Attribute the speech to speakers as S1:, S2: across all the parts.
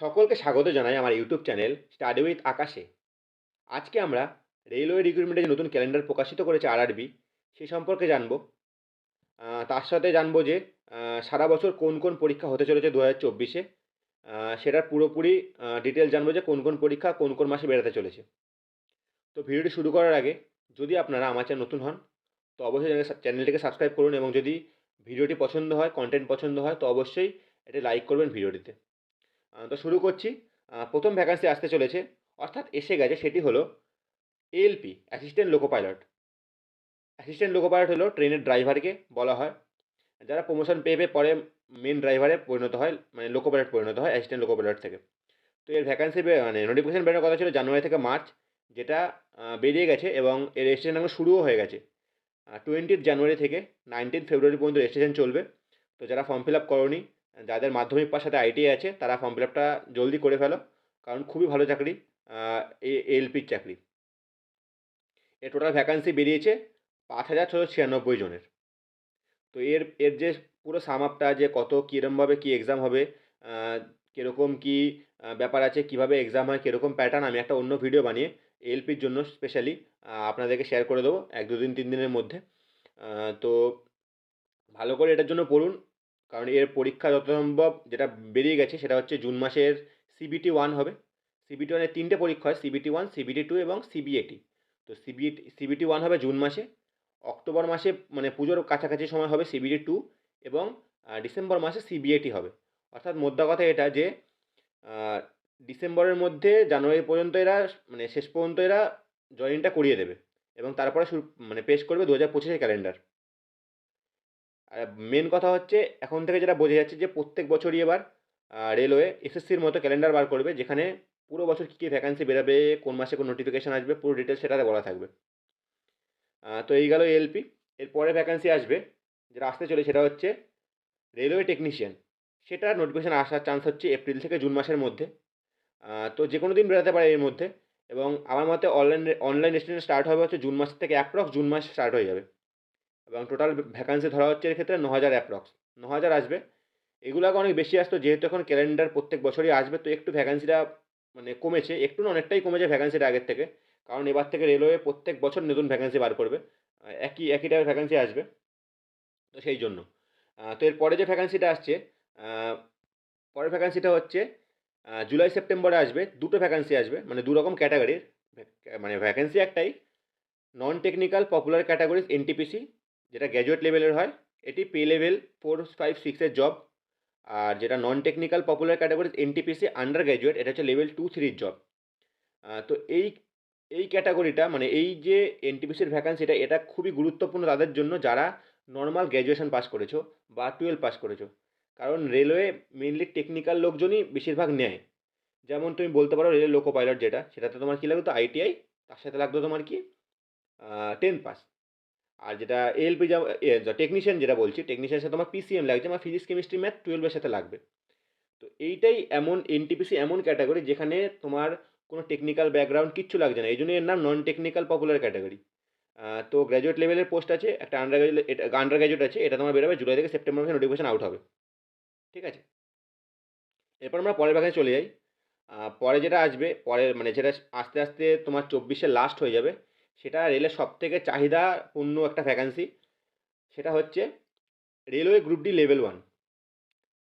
S1: সকলকে স্বাগত জানাই আমার ইউটিউব চ্যানেল স্টাডি উইথ আকাশে। আজকে আমরা রেলওয়ে রিক্রুটমেন্টের যে নতুন ক্যালেন্ডার প্রকাশিত করেছে আরআরবি সে সম্পর্কে জানব। তার সাথে জানব যে সারা বছর কোন কোন পরীক্ষা হতে চলেছে দু হাজার চব্বিশে সেটার পুরোপুরি ডিটেল জানব যে কোন কোন পরীক্ষা কোন কোন মাসে বেরোতে চলেছে। তো ভিডিওটি শুরু করার আগে, যদি আপনারা আমার চ্যানেল নতুন হন, তো অবশ্যই চ্যানেলটিকে সাবস্ক্রাইব করুন এবং যদি ভিডিওটি পছন্দ হয় কন্টেন্ট পছন্দ হয়, তো অবশ্যই এটি লাইক করবেন ভিডিওটিতে। তো শুরু করছি। প্রথম ভ্যাকান্সি আসতে চলেছে। অর্থাৎ এসে গেছে সেটি হলো ALP assistant loco pilot assistant loco pilot হলো ট্রেনের ড্রাইভারকে বলা হয়। যারা প্রমোশন পেয়ে পেয়ে পরে মেন ড্রাইভারে পরিণত হয় মানে লোকো পাইলট পরিণত হয় অ্যাসিস্ট্যান্ট লোকো পাইলট থেকে। তো এর ভ্যাকান্সি মানে নোটিফিকেশন বেরোনোর কথা ছিল জানুয়ারি থেকে মার্চ, যেটা বেরিয়ে গেছে এবং এর রেজিস্ট্রেশন এখন শুরুও হয়ে গেছে। টোয়েন্টিথ জানুয়ারি থেকে নাইনটিন ফেব্রুয়ারি পর্যন্ত রেজিস্ট্রেশন চলবে। তো যারা ফর্ম ফিল আপ করনি যাদের মাধ্যমিক পাশ সাথে আইটিআই আছে, তারা ফর্ম ফিল আপটা জলদি করে ফেলো। কারণ খুবই ভালো চাকরি এএলপির চাকরি। এর টোটাল ভ্যাকান্সি বেরিয়েছে পাঁচ হাজার ছশো ছিয়ানব্বই জনের। তো এর এর যে পুরো সাম আপটা যে কত কীরমভাবে কী এক্সাম হবে কীরকম কী ব্যাপার আছে, কীভাবে এক্সাম হয়, কীরকম প্যাটার্ন আমি একটা অন্য ভিডিও বানিয়ে এলপির জন্য স্পেশালি আপনাদেরকে শেয়ার করে দেবো, এক দু দিন তিন দিনের মধ্যে। তো ভালো করে এটার জন্য পড়ুন। কারণ এর পরীক্ষা যত সম্ভব যেটা বেরিয়ে গেছে সেটা হচ্ছে জুন মাসের সিবিটি ওয়ান হবে। সিবিটি ওয়ানের তিনটে পরীক্ষা হয় সিবিটি ওয়ান সিবিটি টু এবং সিবিএটি তো সিবিটি সিবিটি ওয়ান হবে জুন মাসে, অক্টোবর মাসে মানে পুজোর কাছাকাছি সময় হবে সিবিটি টু এবং ডিসেম্বর মাসে সিবিএটি হবে। অর্থাৎ মোদ্দা কথা এটা যে ডিসেম্বরের মধ্যে জানুয়ারি পর্যন্ত এরা মানে শেষ পর্যন্ত এরা জয়েনটা করিয়ে দেবে এবং তারপরে মানে পেশ করবে দু হাজার পঁচিশের ক্যালেন্ডার। আর মেন কথা হচ্ছে, এখন থেকে যেটা বোঝা যাচ্ছে যে প্রত্যেক বছরই এবার রেলওয়ে এসএসসির মতো ক্যালেন্ডার বার করবে, যেখানে পুরো বছর কী কী ভ্যাকান্সি বেরোবে, কোন মাসে কোন নোটিফিকেশান আসবে, পুরো ডিটেলস সেটাতে বলা থাকবে। তো এই গেল এলপি এরপরে ভ্যাকান্সি আসবে, যেটা আসতে চলে সেটা হচ্ছে রেলওয়ে টেকনিশিয়ান সেটা নোটিফিকেশান আসার চান্স হচ্ছে এপ্রিল থেকে জুন মাসের মধ্যে। তো যে কোনো দিন বেরোতে পারে এর মধ্যে, এবং আমার মতে অনলাইন অনলাইন রেজিস্ট্রেশন স্টার্ট হবে হচ্ছে জুন মাস থেকে অ্যাপ্রক্স জুন মাস স্টার্ট হয়ে যাবে। এবং টোটাল ভ্যাকান্সি ধরা হচ্ছে এর ক্ষেত্রে ন হাজার অ্যাপ্রক্স ন হাজার আসবে। এগুলো আগে অনেক বেশি আসতো, যেহেতু এখন ক্যালেন্ডার প্রত্যেক বছরই আসবে, তো একটু ভ্যাকান্সিটা মানে কমেছে, একটু না অনেকটাই কমেছে ভ্যাকান্সিটা আগের থেকে। কারণ এবার থেকে রেলওয়ে প্রত্যেক বছর নতুন ভ্যাকান্সি বার করবে একই একই টাইপের ভ্যাকান্সি আসবে, তো সেই জন্য। তো এর পরে যে ভ্যাকান্সিটা আসছে পরের ভ্যাকান্সিটা হচ্ছে জুলাই, সেপ্টেম্বরে আসবে, দুটো ভ্যাকান্সি আসবে মানে দু রকম ক্যাটাগরির মানে ভ্যাকান্সি একটাই non technical popular categories NTPC যেটা গ্র্যাজুয়েট লেভেলের হয়, এটি পে লেভেল ফোর ফাইভ সিক্সের জব আর যেটা non technical popular categories NTPC under graduate এটা হচ্ছে লেভেল টু থ্রির জব তো এই এই ক্যাটাগরিটা মানে এই যে এনটিপিসির ভ্যাকান্সিটা এটা খুবই গুরুত্বপূর্ণ তাদের জন্য যারা নর্মাল গ্র্যাজুয়েশন পাস করেছ বা টুয়েলভ পাস করেছ। কারণ রেলওয়ে মেনলি টেকনিক্যাল লোকজনই বেশিরভাগ নেয়। যেমন তুমি বলতে পারো রেলের লোকো পাইলট যেটা, সেটাতে তোমার কী লাগতো? আইটিআই তার সাথে লাগতো তোমার কি? টেন পাস আর যেটা এলপি যা টেকনিশিয়ান যেটা বলছি টেকনিশিয়ানের সাথে তোমার পিসিএম লাগছে আমার ফিজিক্স কেমিস্ট্রি ম্যাথ টুয়েলভের সাথে লাগবে। তো এইটাই এমন এনটিপিসি এমন ক্যাটাগরি যেখানে তোমার কোনো টেকনিক্যাল ব্যাকগ্রাউন্ড কিচ্ছু লাগছে না। এই জন্য এর নাম নন টেকনিক্যাল পপুলার ক্যাটাগরি তো গ্র্যাজুয়েট লেভেলের পোস্ট আছে, একটা আন্ডার গ্র্যাজুয়েট এটা আন্ডার গ্র্যাজুয়েট আছে, এটা তোমার বেরোবে জুলাই থেকে সেপ্টেম্বর মাসে নোটিফিকেশন আউট হবে। ঠিক আছে? এরপর আমরা পরের ভাগে চলে যাই। পরে যেটা আসবে পরের মানে যেটা আস্তে আস্তে তোমার চব্বিশে লাস্ট হয়ে যাবে সেটা রেলের সব থেকে চাহিদাপূর্ণ একটা ভ্যাকান্সি সেটা হচ্ছে railway group D level one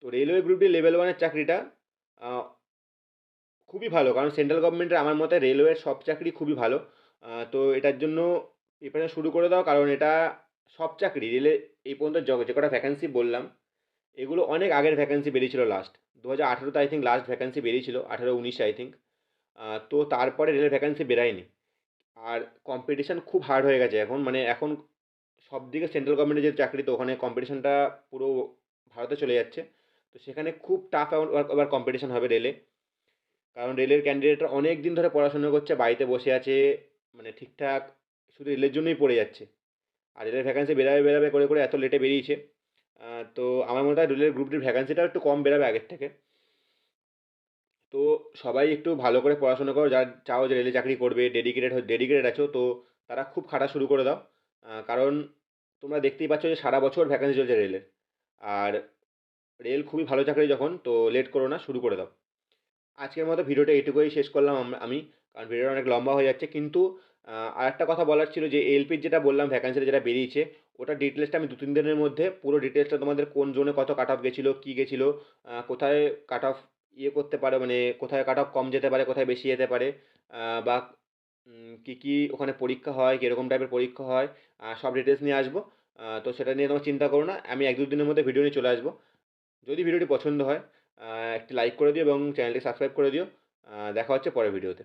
S1: তো রেলওয়ে গ্রুপ ডি লেভেল ওয়ানের চাকরিটা খুবই ভালো, কারণ সেন্ট্রাল গভর্নমেন্টের আমার মতে রেলওয়ের সব চাকরি খুবই ভালো। তো এটার জন্য প্রিপারেশন শুরু করে দাও, কারণ এটা সব চাকরি রেলে এই পর্যন্ত য- যে কটা ভ্যাকান্সি বললাম, এগুলো অনেক আগের ভ্যাকান্সি বেরিয়েছিল লাস্ট দু হাজার আঠেরোতে আই থিঙ্ক লাস্ট ভ্যাকান্সি বেরিয়েছিল, আঠেরো, উনিশে আই থিঙ্ক তো তারপরে রেলের ভ্যাকান্সি বেরায়নি। আর কম্পিটিশান খুব হার্ড হয়ে গেছে এখন। মানে এখন সব দিকে সেন্ট্রাল গভর্নমেন্টের যে চাকরি, তো ওখানে কম্পিটিশানটা পুরো ভারতে চলে যাচ্ছে। তো সেখানে খুব টাফ এবার কম্পিটিশান হবে রেলে কারণ রেলের ক্যান্ডিডেটরা অনেক দিন ধরে পড়াশোনা করছে, বাড়িতে বসে আছে মানে ঠিকঠাক শুধু রেলের জন্যই পড়ে যাচ্ছে। আর রেলের ভ্যাকান্সি বেরাবে বেরাবে করে করে এত লেটে বেরিয়েছে। তো আমার মনে হয় রেলের গ্রুপটির ভ্যাকান্সিটাও একটু কম বেরাবে আগের থেকে। তো সবাই একটু ভালো করে পড়াশোনা করো। যারা চাও যে রেলে চাকরি করবে ডেডিকেটেড ডেডিকেটেড আছো, তো তারা খুব খাটা শুরু করে দাও। কারণ তোমরা দেখতেই পাচ্ছ যে সারা বছর ভ্যাকান্সি চলছে রেলের আর রেল খুবই ভালো চাকরি যখন, তো লেট করো না, শুরু করে দাও। আজকের মতো ভিডিওটা এইটুকুই শেষ করলাম আম- কারণ ভিডিওটা অনেক লম্বা হয়ে যাচ্ছে। কিন্তু আর একটা কথা বলার ছিল যে এলপির যেটা বললাম ভ্যাকান্সিটা যেটা বেরিয়েছে ওটা ডিটেলসটা আমি দু তিন দিনের মধ্যে, পুরো ডিটেলসটা তোমাদের কোন জোনে কত কাট অফ গেছিল, কী গেছিল কোথায় কাট অফ ইয়ে করতে পারো মানে কোথায় কাট অফ কম যেতে পারে, কোথায় বেশি যেতে পারে বা কী কী ওখানে পরীক্ষা হয়, কীরকম টাইপের পরীক্ষা হয় সব ডিটেলস নিয়ে আসব। তো সেটা নিয়ে তোমার চিন্তা করো না, আমি এক দুদিনের মধ্যে ভিডিও নিয়ে চলে আসব। যদি ভিডিওটি পছন্দ হয় একটি লাইক করে দিও এবং চ্যানেলটি সাবস্ক্রাইব করে দিও। দেখা হচ্ছে পরের ভিডিওতে